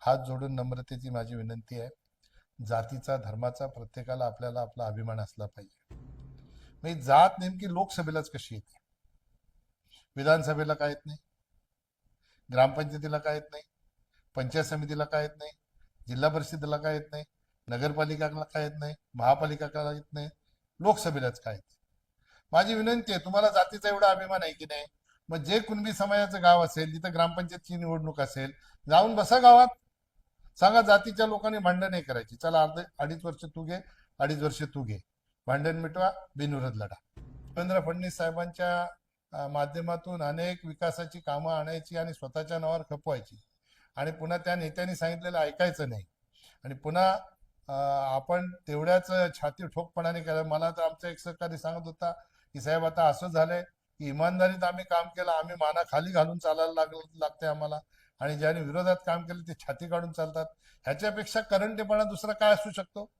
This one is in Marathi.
हात जोडून नम्रतेची माझी विनंती आहे. जातीचा धर्माचा प्रत्येकाला आपल्याला आपला अभिमान असला पाहिजे. म्हणजे जात नेमकी लोकसभेलाच कशी येते? विधानसभेला काय येत नाही? ग्रामपंचायतीला काय येत नाही? पंचायत समितीला काय येत नाही? जिल्हा परिषदेला काय येत नाही? नगरपालिकाला काय येत नाही? महापालिकाला येत नाही? लोकसभेलाच काय येत माझी विनंती आहे तुम्हाला जातीचा एवढा अभिमान आहे की नाही? मग जे कुणबी समाजाचं गाव असेल जिथं ग्रामपंचायतची निवडणूक असेल जाऊन बसा गावात. सांगा जातीच्या लोकांनी भांडण नाही करायची. चला अर्धे अडीच वर्ष तू घे अडीच वर्ष तू घे. भांडण मिटवा बिनविरोध लढा. देवेंद्र फडणवीस साहेबांच्या माध्यमातून अनेक विकासाची कामं आणायची आणि स्वतःच्या नावावर खपवायची. आणि पुन्हा त्या नेत्यांनी सांगितलेलं ऐकायचं नाही. आणि पुन्हा आपण तेवढ्याच छाती ठोकपणाने केलं. मला तर आमचा एक सहकारी सांगत होता की साहेब आता असं झालंय की इमानदारीत आम्ही काम केलं आम्ही माना खाली घालून चालायला लाग लागते आम्हाला. आणि ज्याने विरोधात काम केलं ते छाती काढून चालतात. ह्याच्यापेक्षा करंटेपणा दुसरा काय असू शकतो?